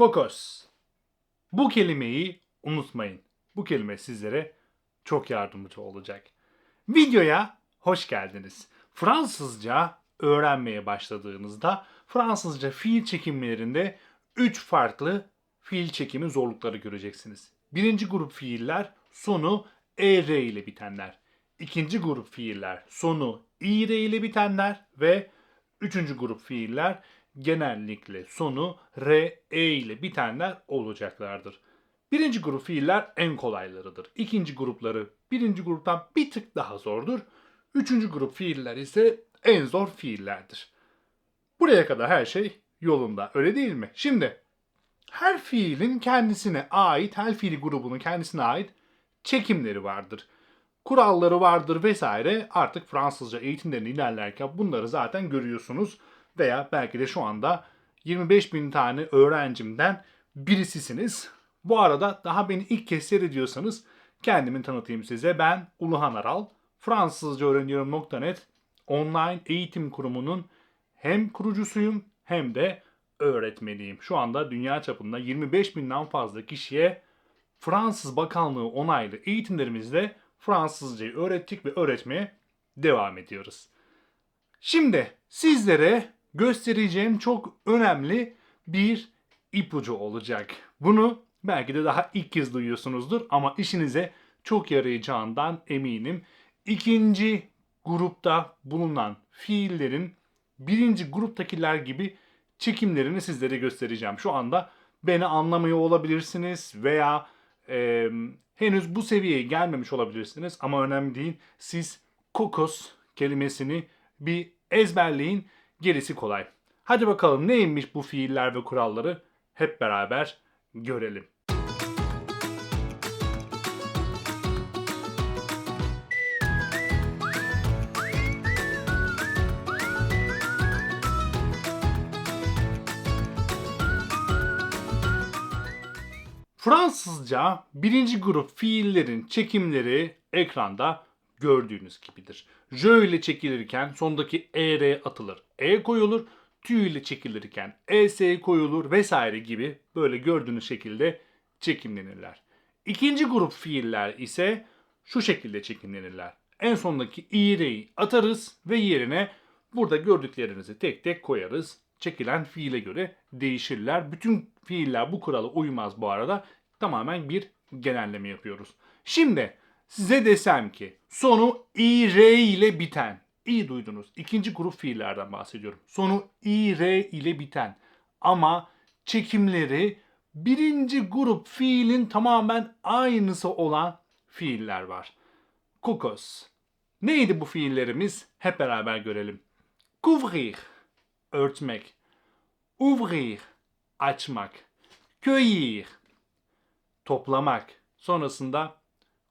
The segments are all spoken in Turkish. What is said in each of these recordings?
Kokos. Bu kelimeyi unutmayın. Bu kelime sizlere çok yardımcı olacak. Videoya hoş geldiniz. Fransızca öğrenmeye başladığınızda Fransızca fiil çekimlerinde 3 farklı fiil çekimi zorlukları göreceksiniz. Birinci grup fiiller sonu er ile bitenler. İkinci grup fiiller sonu ir ile bitenler ve üçüncü grup fiiller genellikle sonu re e ile bitenler olacaklardır. Birinci grup fiiller en kolaylarıdır. İkinci grupları birinci gruptan bir tık daha zordur. Üçüncü grup fiiller ise en zor fiillerdir. Buraya kadar her şey yolunda öyle değil mi? Şimdi her fiilin kendisine ait, her fiil grubunun kendisine ait çekimleri vardır. Kuralları vardır vesaire. Artık Fransızca eğitimlerini ilerlerken bunları zaten görüyorsunuz. Veya belki de şu anda 25 bin tane öğrencimden birisisiniz. Bu arada daha beni ilk kez seyrediyorsanız kendimi tanıtayım size. Ben Uluhan Aral. Fransızca öğreniyorum.net online eğitim kurumunun hem kurucusuyum hem de öğretmeniyim. Şu anda dünya çapında 25 binden fazla kişiye Fransız Bakanlığı onaylı eğitimlerimizle Fransızcayı öğrettik ve öğretmeye devam ediyoruz. Şimdi sizlere göstereceğim çok önemli bir ipucu olacak. Bunu belki de daha ilk kez duyuyorsunuzdur ama işinize çok yarayacağından eminim. İkinci grupta bulunan fiillerin birinci gruptakiler gibi çekimlerini sizlere göstereceğim. Şu anda beni anlamıyor olabilirsiniz veya e, henüz bu seviyeye gelmemiş olabilirsiniz ama önemli değil. Siz kokos kelimesini bir ezberleyin. Gerisi kolay. Hadi bakalım neymiş bu fiiller ve kuralları hep beraber görelim. Fransızca birinci grup fiillerin çekimleri ekranda gördüğünüz gibidir. J ile çekilirken sondaki ER atılır. E koyulur. Tü ile çekilirken ES koyulur vesaire gibi böyle gördüğünüz şekilde çekimlenirler. İkinci grup fiiller ise şu şekilde çekimlenirler. En sondaki i'reyi atarız ve yerine burada gördüklerinizi tek tek koyarız. Çekilen fiile göre değişirler. Bütün fiiller bu kurala uymaz bu arada. Tamamen bir genelleme yapıyoruz. Şimdi size desem ki sonu ir ile biten. İyi duydunuz. İkinci grup fiillerden bahsediyorum. Sonu ir ile biten. Ama çekimleri birinci grup fiilin tamamen aynısı olan fiiller var. Kokos. Neydi bu fiillerimiz? Hep beraber görelim. Couvrir, örtmek. Ouvrir, açmak. Cueillir, toplamak. Sonrasında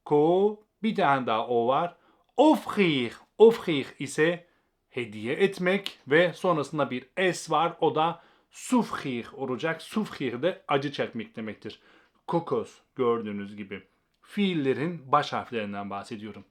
ko, bir tane daha o var. Offrir, offrir ise hediye etmek ve sonrasında bir s var. O da souffrir olacak. Souffrir de acı çekmek demektir. Kokos gördüğünüz gibi. Fiillerin baş harflerinden bahsediyorum.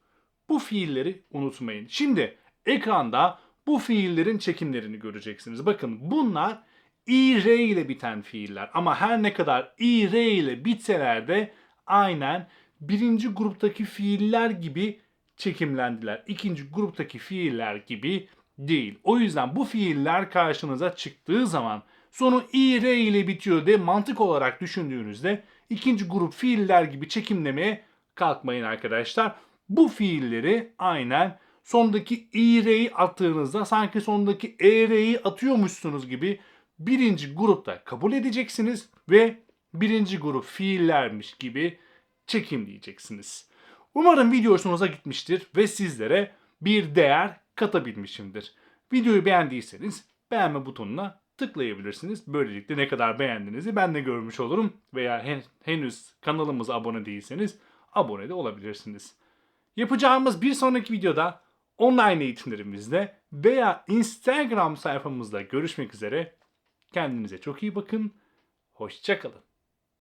Bu fiilleri unutmayın. Şimdi ekranda bu fiillerin çekimlerini göreceksiniz. Bakın bunlar ir ile biten fiiller. Ama her ne kadar ir ile bitseler de aynen birinci gruptaki fiiller gibi çekimlendiler. İkinci gruptaki fiiller gibi değil. O yüzden bu fiiller karşınıza çıktığı zaman sonu ir ile bitiyor de mantık olarak düşündüğünüzde ikinci grup fiiller gibi çekimlemeye kalkmayın arkadaşlar. Bu fiilleri aynen sondaki i'reyi attığınızda sanki sondaki e'reyi atıyormuşsunuz gibi birinci grupta kabul edeceksiniz ve birinci grup fiillermiş gibi çekimleyeceksiniz. Umarım video hoşunuza gitmiştir ve sizlere bir değer katabilmişimdir. Videoyu beğendiyseniz beğenme butonuna tıklayabilirsiniz. Böylelikle ne kadar beğendiğinizi ben de görmüş olurum. Veya hen- henüz kanalımıza abone değilseniz abone de olabilirsiniz. Yapacağımız bir sonraki videoda online eğitimlerimizde veya Instagram sayfamızda görüşmek üzere. Kendinize çok iyi bakın. Hoşçakalın.